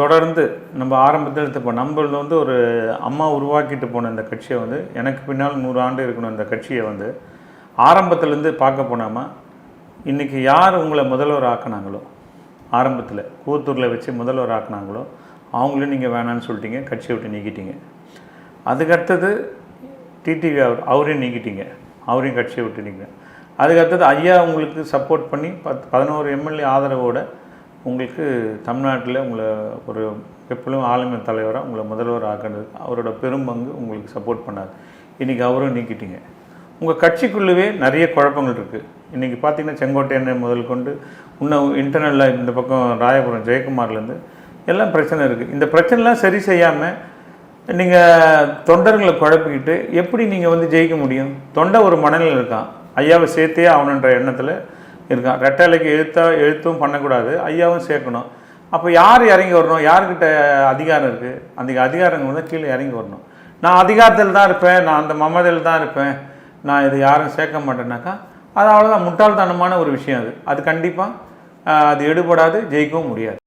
தொடர்ந்து நம்ம ஆரம்பத்தில் இப்போ நம்மள வந்து ஒரு அம்மா உருவாக்கிட்டு போன இந்த கட்சியை வந்து எனக்கு பின்னால் நூறு ஆண்டு இருக்கணும் இந்த கட்சியை வந்து ஆரம்பத்துலேருந்து பார்க்க போனாமல் இன்றைக்கி யார் உங்களை முதல்வர் ஆக்குனாங்களோ ஆரம்பத்தில் கூத்தூரில் வச்சு முதல்வர் ஆக்குனாங்களோ அவங்களும் நீங்கள் வேணான்னு சொல்லிட்டீங்க கட்சியை விட்டு நீக்கிட்டீங்க. அதுக்கடுத்தது டிடிவி அவர் அவரையும் நீக்கிட்டீங்க. அவரையும் கட்சியை விட்டு நீங்க அதுக்கடுத்தது ஐயா உங்களுக்கு சப்போர்ட் பண்ணி பத் பதினோரு எம்எல்ஏ ஆதரவோட உங்களுக்கு தமிழ்நாட்டில் உங்களை ஒரு எப்பொழுதும் ஆளுமை தலைவராக உங்களை முதல்வர் ஆக்கினது. அவரோட பெரும்பங்கு உங்களுக்கு சப்போர்ட் பண்ணார். இன்றைக்கி அவரும் நீக்கிட்டீங்க. உங்கள் கட்சிக்குள்ளவே நிறைய குழப்பங்கள் இருக்குது இன்றைக்கி பார்த்தீங்கன்னா செங்கோட்டையனை முதல் கொண்டு இன்னும் இன்டர்னலில் இந்த பக்கம் ராயபுரம் ஜெயக்குமார்லேருந்து எல்லாம் பிரச்சனை இருக்குது இந்த பிரச்சனைலாம் சரி செய்யாமல் நீங்கள் தொண்டர்களை குழப்பிக்கிட்டு எப்படி நீங்கள் வந்து ஜெயிக்க முடியும்? தொண்டை ஒரு மனநிலை இருக்கான். ஐயாவை சேர்த்தே ஆகணுன்ற எண்ணத்தில் இருக்கான். ரெட்டலைக்கு எழுத்தா எழுத்தும் பண்ணக்கூடாது ஐயாவும் சேர்க்கணும். அப்போ யார் இறங்கி வரணும்? யார்கிட்ட அதிகாரம் இருக்குது அந்த அதிகாரங்கள் வந்து கீழே இறங்கி வரணும். நான் அதிகாரத்தில் தான் இருப்பேன் நான் அந்த மமதில் தான் இருப்பேன் நான் இது யாரும் சேர்க்க மாட்டேன்னாக்கா அது அவ்வளோதான் முட்டாள்தனமான ஒரு விஷயம் அது. அது கண்டிப்பாக அது எடுபடாது ஜெயிக்கவும் முடியாது.